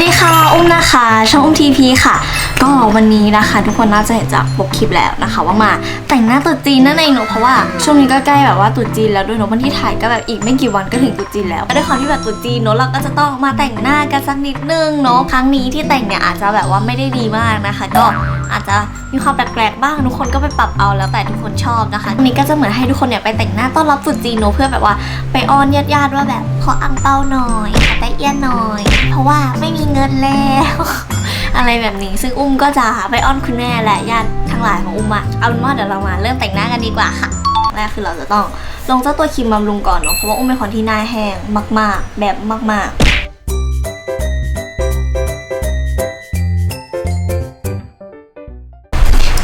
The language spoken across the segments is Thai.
Adi ค่ะอุ้มนะคะ ช่องอุ้มทีพีค่ะ ก็วันนี้นะคะ ทุกคนน่าจะเห็นจากปกคลิปแล้วนะคะ ว่ามาแต่งหน้าตุ๊จีนนั่นเองเนอะเพราะว่าช่วงนี้ก็ใกล้แบบว่าตุ๊จีนแล้วด้วยเนอะวันที่ถ่ายก็แบบอีกไม่กี่วันก็ถึงตุ๊จีนแล้วด้วยความที่แบบตุ๊จีนเนอะเราก็จะต้องมาแต่งหน้ากันสักนิดนึงเนอะครั้งนี้ที่แต่งเนี่ยอาจจะแบบว่าไม่ได้ดีมากนะคะ ก็อาจจะมีความแปลกๆบ้างทุกคนก็ไปปรับเอาแล้วแต่ทุกคนชอบนะคะวันนี้ก็จะเหมือนให้ทุกคนเนี่ยไปแต่งหน้าต้อนรับตุ๊จีนเนอะเพื่อแบบว่าไปอ้อนญาติๆว่าแบบขออังเปาหน่อยขอแตะเอี้ยนหน่อย เพราะว่าไม่มีเงินแล้ว อะไรแบบนี้ซึ่งอุ้มก็จะไปอ้อนคุณแม่และญาติทั้งหลายของอุ้มอะเอาเป็นว่าเดี๋ยวเรามาเริ่มแต่งหน้ากันดีกว่าค่ะแรกคือเราจะต้องลงเจ้าตัวครีมบำรุงก่อนเนาะเพราะว่าอุ้มเป็นคนที่หน้าแห้งมาก ๆ แบบมากๆ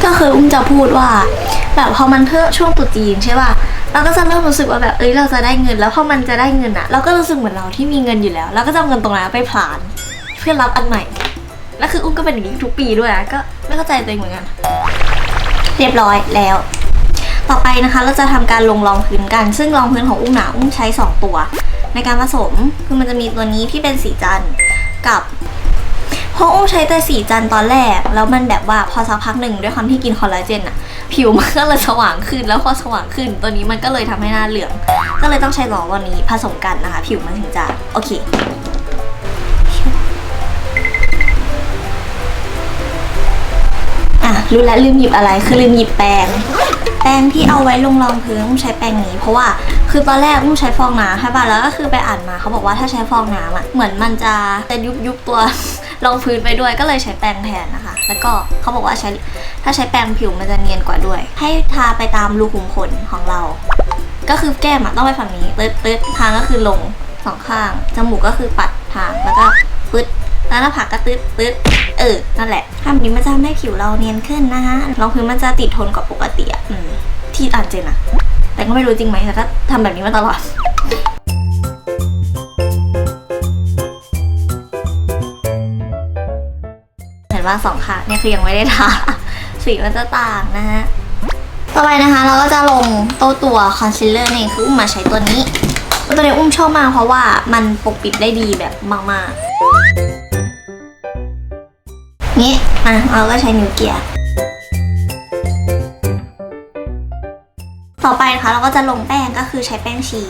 ก็คืออุ้มจะพูดว่า แบบพอมันเพิ่มช่วงตรุษจีนใช่ป่ะเราก็จะเริ่มรู้สึกว่าแบบเอ้ยเราจะได้เงิน แล้วพอมันจะได้เงินอะเราก็รู้สึกเหมือนเราที่มีเงินอยู่แล้วเราก็จะเอาเงินตรงนั้นไปผลาญ พื่อรับอันใหม่ แล้วคืออุ้มก็เป็นอย่างนี้ทุกปีด้วยอะก็ไม่เข้าใจตัวเองเหมือนกัน เรียบร้อยแล้ว ต่อไปนะคะเราจะทำการลงรองพื้นกัน ซึ่งรองพื้นของอุ้มหนาอุ้มใช้ 2 ตัว ในการผสมคือมันจะมีตัวนี้ที่เป็นสีจันทร์กับเพราะอุ้มใช้แต่สีจันทร์ตอนแรก แล้วมันแบบว่าพอสักพักหนึ่งด้วยความที่กินคอลลาเจนอะผิวมันก็เลยสว่างขึ้น แล้วพอสว่างขึ้น ตัวนี้มันก็เลยทำให้หน้าเหลือง ก็เลยต้องใช้สองตัวนี้ผสมกันนะคะ ผิวมันถึงจะโอเค รู้แล้วลืมหยิบอะไรคือลืมหยิบแปรงแปรงที่เอาไว้ลงรองพื้นอุ้มใช้แปรงนี้ เพราะว่าคือตอนแรกอุ้มใช้ฟองน้ำใช่ป่ะแล้วก็คือไปอ่านมาเขาบอกว่าถ้าใช้ฟองน้ำอะเหมือนมันจะจะยุบยุบตัวรองพื้นไปด้วยก็เลยใช้แปรงแทนนะคะ แล้วก็เขาบอกว่าใช้ถ้าใช้แปรงผิวมันจะเนียนกว่าด้วย ให้ทาไปตามรูขุมขนของเรา ก็คือแก้มอะต้องไปฝั่งนี้ตึ๊ดตึ๊ดทางก็คือลงสองข้างจมูกก็คือปัดทางแล้วก็ปึ๊ด แล้วหน้าผากก็ตึ๊ดตึ๊ดเออ นั่นแหละทำแบบนี้มันจะทำให้ผิวเราเนียนขึ้นนะคะรองพื้นมันจะติดทนกว่าปกติอะที่อ่านเจนอะแต่ก็ไม่รู้จริงไหมแต่ก็ทำแบบนี้มาตลอดเห็นว่าสองข้างเนี่ยคือยังไม่ได้ทาสีมันจะต่างนะฮะ ต่อไปนะคะเราก็จะลงโต้ตัวคอนซีลเลอร์นี่คืออุ้มมาใช้ตัวนี้ ตัวนี้อุ้มชอบมากเพราะว่ามันปกปิดได้ดีแบบมากๆ นี่อะเราก็ใช้นิ้วเกียร์ ต่อไปนะคะเราก็จะลงแป้งก็คือใช้แป้งชี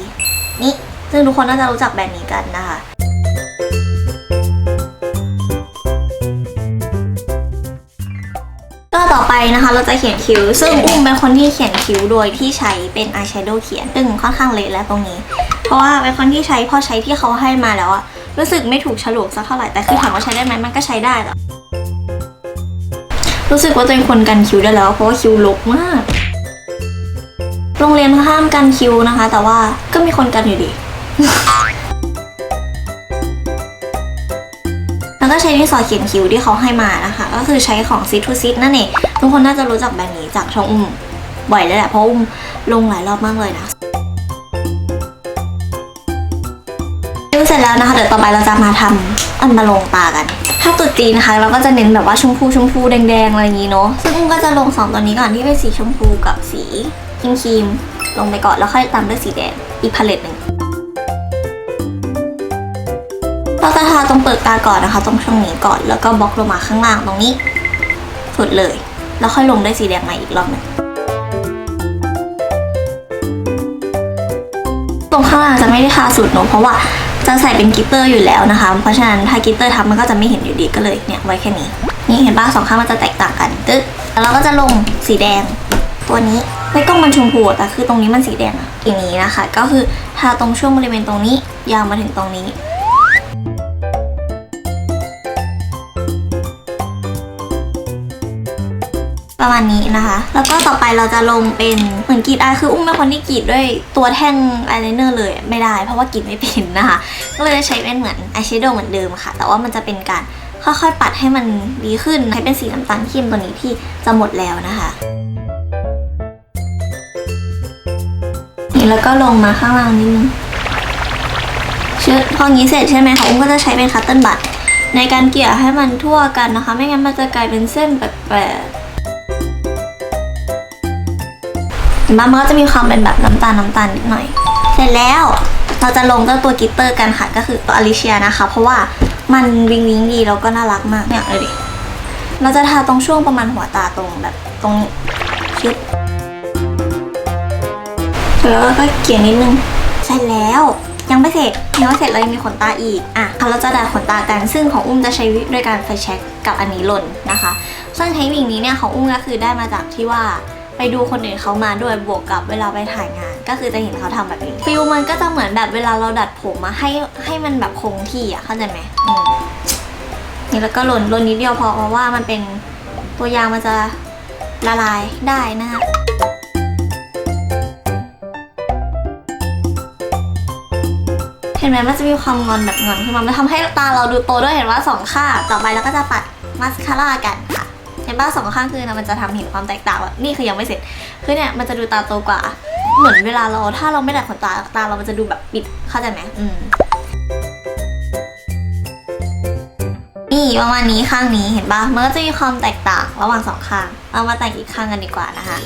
นี่ ซึ่งทุกคนน่าจะรู้จักแบรนด์นี้กันนะคะก็ต่อไปนะคะเราจะเขียนคิ้ว ซึ่งอุ้มเป็นคนที่เขียนคิ้วโดยที่ใช้เป็นอายแชโดว์เขียนซึ่งค่อนข้างเละแล้วตรงนี้ เพราะว่าเป็นคนที่ใช้พอใช้ที่เขาให้มาแล้วอะรู้สึกไม่ถูกฉลกสักเท่าไหร่แต่คือถามว่าใช้ได้ไหมมันก็ใช้ได้แหละ รู้สึกว่าตัวเองควรกันคิ้วได้แล้วเพราะว่าคิ้วรกมาก โรงเรียนห้ามกันคิ้วนะคะ แต่ว่าก็มีคนกันอยู่ดี แล้วก็ใช้ดินสอเขียนคิ้วที่เขาให้มานะคะ ก็คือใช้ของซิทูซิตนั่นเองทุกคนน่าจะรู้จักแบรนด์นี้จากช่องอุ้มบ่อยแล้วแหละเพราะอุ้มลงหลายรอบมากเลยนะดูเสร็จแล้วนะคะเดี๋ยวต่อไปเราจะมาทำ อันมาลงตากัน ถ้าตุดจีนนะคะ เราก็จะเน้นแบบว่าชมพูชมพูแดงๆอะไรอย่างนี้เนาะซึ่งก็จะลงสองตัวนี้ก่อนที่เป็นสีชมพูกับสีครีมครีมๆลงไปก่อนแล้วค่อยตามด้วยสีแดงอีกพาเลตหนึ่งเราจะทาตรงเปลือกตาก่อนนะคะ ตรงช่วงนี้ก่อนแล้วก็บล็อกลงมาข้างล่างตรงนี้สุดเลย แล้วค่อยลงด้วยสีแดงใหม่อีกรอบหนึ่งตรงข้างล่างจะไม่ได้ทาสุดเนอะเพราะว่า จะใส่เป็นกิตเตอร์อยู่แล้วนะคะ เพราะฉะนั้นถ้ากิตเตอร์ทับมันก็จะไม่เห็นอยู่ดีก็เลยเนี่ยไว้แค่นี้ นี่เห็นปะสองข้างมันจะแตกต่างกันตึ๊ดแล้วเราก็จะลงสีแดง ตัวนี้ไม่กล้องมันชมพูแต่คือตรงนี้มันสีแดงอะอย่างนี้นะคะ ก็คือทาตรงช่วงบริเวณตรงนี้ยาวมาถึงตรงนี้ ประมาณนี้นะคะ แล้วก็ต่อไปเราจะลงเป็นเหมือนกรีดอายคืออุ้มเป็นคนที่กรีดด้วยตัวแท่งอายไลเนอร์เลยไม่ได้ เพราะว่ากรีดไม่เป็นนะคะ ก็เลยใช้เป็นเหมือนอายแชโดว์เหมือนเดิมค่ะ แต่ว่ามันจะเป็นการค่อยๆปัดให้มันดีขึ้นใช้เป็นสีน้ำตาลเข้มตัวนี้ที่จะหมดแล้วนะคะนี่แล้วก็ลงมาข้างล่างนิดนึงชื่อพองี้เสร็จใช่ไหมคะอุ้มก็จะใช้เป็นคัตเติลบัตในการเกลี่ยให้มันทั่วกันนะคะ ไม่งั้นมันจะกลายเป็นเส้นแปลก เห็นปะมันก็จะมีความเป็นแบบน้ำตาลน้ำตาลนิดหน่อย เสร็จแล้วเราจะลงเจ้าตัวกิตเตอร์กันค่ะ ก็คือตัวอลิเชียนะคะ เพราะว่ามันวิงวิงดีแล้วก็น่ารักมากเนี่ยเลยดิเราจะทาตรงช่วงประมาณหัวตาตรงแบบตรงนี้ชึบแล้วก็เกลี่ยนิดนึงใช่แล้ว ยังไม่เสร็จยังไม่เสร็จเลยมีขนตาอีกอะเราจะดัดขนตากันซึ่งของอุ้มจะใช้ด้วยการไฟแช็กกับอันนี้หล่นนะคะ ซึ่งเทคนิคนี้เนี่ยของอุ้มก็คือได้มาจากที่ว่า ไปดูคนอื่นเขามาด้วยบวกกับเวลาไปถ่ายงาน ก็คือจะเห็นเขาทำแบบนี้ฟิลมันก็จะเหมือนแบบเวลาเราดัดผมมาให้ให้มันแบบคงที่อะเข้าใจไหมอืมนี่แล้วก็หล่นหล่นนิดเดียวพอเพราะว่ามันเป็นตัวยางมันจะละลายได้นะคะเห็นไหมมันจะมีความงอนแบบงอนขึ้นมามันทำให้ตาเราดูโตด้วยเห็นว่าสองข้างต่อไปเราก็จะปัดมาสคาร่ากันค่ะ เห็นป่ะสองข้างคือนะมันจะทำเห็นความแตกต่างว่านี่คือยังไม่เสร็จคือเนี่ยมันจะดูตาโตกว่า เหมือนเวลาเราถ้าเราไม่ดัดขนตาตาเรามันจะดูแบบปิดเข้าใจไหมอืมนี่ประมาณนี้ข้างนี้เห็นป่ะมันก็จะมีความแตกต่างระหว่างสองข้าง เอามาแต่งอีกข้างกันดีกว่านะคะ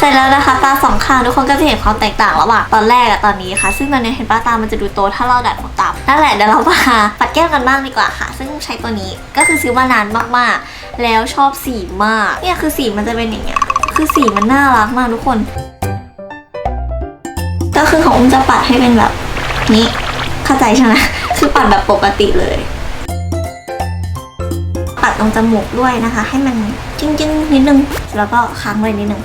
เสร็จแล้วนะคะตาสองข้างทุกคนก็จะเห็นความแตกต่างระหว่างตอนแรกกับตอนนี้ค่ะ ซึ่งตอนนี้เห็นป้าตามันจะดูโตถ้าเราดัดขนตานั่นแหละเดี๋ยวเรามาปัดแก้มกันบ้างดีกว่าค่ะ ซึ่งใช้ตัวนี้ก็คือซื้อมานานมากๆ แล้วชอบสีมากเนี่ยคือสีมันจะเป็นอย่างเงี้ยคือสีมันน่ารักมากทุกคน ก็คือของอุ้มจะปัดให้เป็นแบบนี้เข้าใจใช่ไหมคือปัดแบบปกติเลย ปัดตรงจมูกด้วยนะคะ ให้มันจิ้งๆนิดนึงแล้วก็ค้างไว้นิดนึง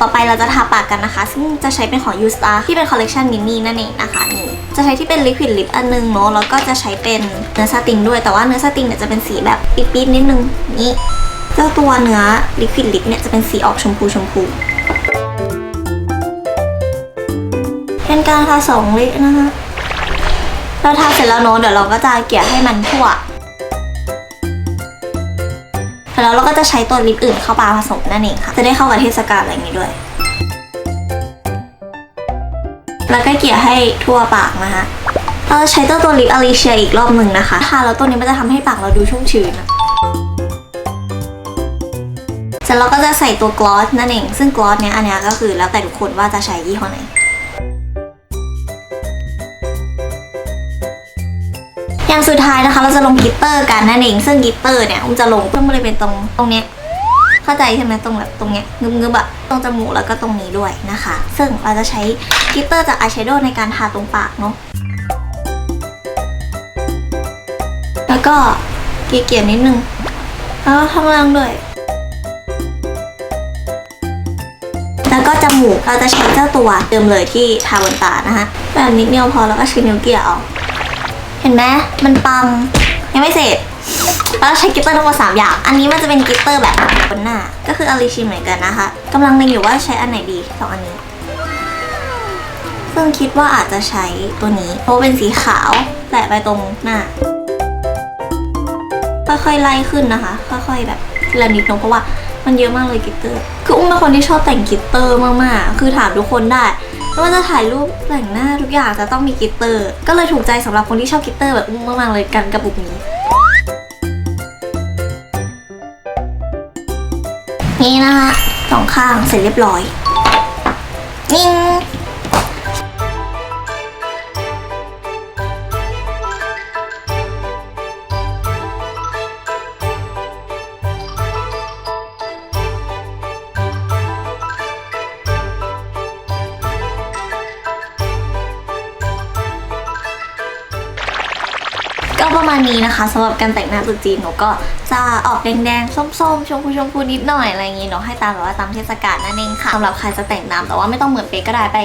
ต่อไปเราจะทาปากกันนะคะ ซึ่งจะใช้เป็นของ U Star ที่เป็นคอลเล t ชันมินนี่นั่นเองนะคะนี่จะใช้ที่เป็นลิควิดลิปอันนึงเนาะแล้วก็จะใช้เป็นเนื้อซาตินด้วยแต่ว่าเนื้อซาตินเนี่ยจะเป็นสีแบบปิดๆนิดนึงนี่เจ้าตัวเนื้อลิควิดลิปเนี่ยจะเป็นสีออกชมพูชมพูเป็นการทาสองลินะคะเราทาเสร็จแล้วเนาะเดี๋ยวเราก็จะเกลี่ยให้มันทั่ว แล้วเราก็จะใช้ตัวลิปอื่นเข้ามาผสมนั่นเองค่ะ จะได้เข้ากับเทศกาลอะไรอย่างนี้ด้วย แล้วก็เกลี่ยให้ทั่วปากนะคะเราใช้เจ้าตัวลิปอลิเชียอีกรอบหนึ่งนะคะทาแล้วตัวนี้มันจะทำให้ปากเราดูชุ่มชื้นอะเสร็จเราก็จะใส่ตัวกลอสนั่นเอง ซึ่งกลอสเนี้ยอันเนี้ยก็คือแล้วแต่ทุกคนว่าจะใช้ยี่ห้อไหน อย่างสุดท้ายนะคะ เราจะลงกิตเตอร์กันนั่นเองซึ่งกิตเตอร์เนี่ยอุ้มจะลงเพื่อบริเวณตรงตรงเนี้ยเข้าใจใช่ไหมตรงแบบตรงเนี้ยงึบงึบอะตรงจมูกแล้วก็ตรงนี้ด้วยนะคะ ซึ่งเราจะใช้กิตเตอร์จากอายแชโดว์ในการทาตรงปากเนาะแล้วก็เกลี่ยๆนิดนึงแล้วก็ข้างล่างด้วยแล้วก็จมูกเราจะใช้เจ้าตัวเดิมเลยที่ทาบนตานะคะแบบนิดเดียวพอแล้วก็ใช้นิ้วเกี่ยเอา เห็นไหมมันปัง ยังไม่เสร็จ แล้วใช้กิตเตอร์ทั้งหมดสามอย่าง อันนี้มันจะเป็นกิตเตอร์แบบบนหน้า ก็คืออลิชิเหมือนกันนะคะกำลังเล็งอยู่ว่าใช้อันไหนดีสองอันนี้ ซึ่งคิดว่าอาจจะใช้ตัวนี้ เพราะเป็นสีขาวแตะไปตรงหน้า ค่อยๆไล่ขึ้นนะคะ ค่อยๆแบบทีละนิดลงเพราะว่ามันเยอะมากเลยกิตเตอร์ คืออุ้มเป็นคนที่ชอบแต่งกิตเตอร์มากๆ คือถามทุกคนได้ ไม่ว่าจะถ่ายรูปแต่งหน้าทุกอย่างจะต้องมีกิตเตอร์ ก็เลยถูกใจสำหรับคนที่ชอบกิตเตอร์แบบอุ้มมากๆเลยกันกระปุกนี้ นี่นะคะสองข้างเสร็จเรียบร้อยนิ่ง ก็ประมาณนี้นะคะสำหรับการแต่งหน้าตุ๊จีนหนูก็จะออกแดงๆ ส้มๆ ชมพูชมพูนิดหน่อยอะไรอย่างงี้เนาะให้ตามแบบว่าตามเทศกาลนั่นเองค่ะสำหรับใครจะแต่งหน้าแต่ว่าไม่ต้องเหมือนเป๊กก็ได้ไป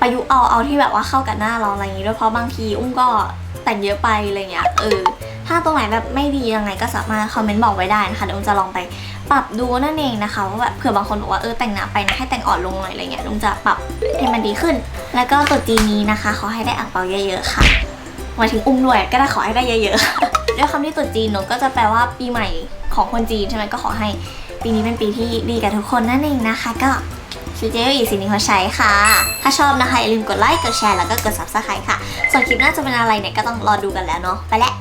ประยุกต์เอาเอาที่แบบว่าเข้ากับหน้าเราอะไรอย่างงี้ด้วยเพราะบางทีอุ้มก็แต่งเยอะไปอะไรเงี้ยเออถ้าตรงไหนแบบไม่ดียังไงก็สามารถคอมเมนต์บอกไว้ได้นะคะเดี๋ยวอุ้มจะลองไปปรับดูนั่นเองนะคะว่าแบบเผื่อบางคนบอกว่าเออแต่งหน้าไปนะให้แต่งอ่อนลงหน่อยอะไรเงี้ยอุ้มจะปรับให้มันดีขึ้น แล้วก็ตรุ๊จีนนี้นะคะขอให้ได้อ่างเปาเยอะๆค่ะ หมายถึงอุ้มด้วยก็ได้ขอให้ได้เยอะๆ ด้วยคำที่ตรุษจีนเนอะก็จะแปลว่าปีใหม่ของคนจีนใช่ไหมก็ขอให้ปีนี้เป็นปีที่ดีกับทุกคนนั่นเองนะคะ ก็ชิเจลอีสินี้เขาใช้ค่ะ ถ้าชอบนะคะอย่าลืมกดไลค์กดแชร์แล้วก็กด subscribe ค่ะ ส่วนคลิปหน้าจะเป็นอะไรเนี่ยก็ต้องรอดูกันแล้วเนาะไปแล้ว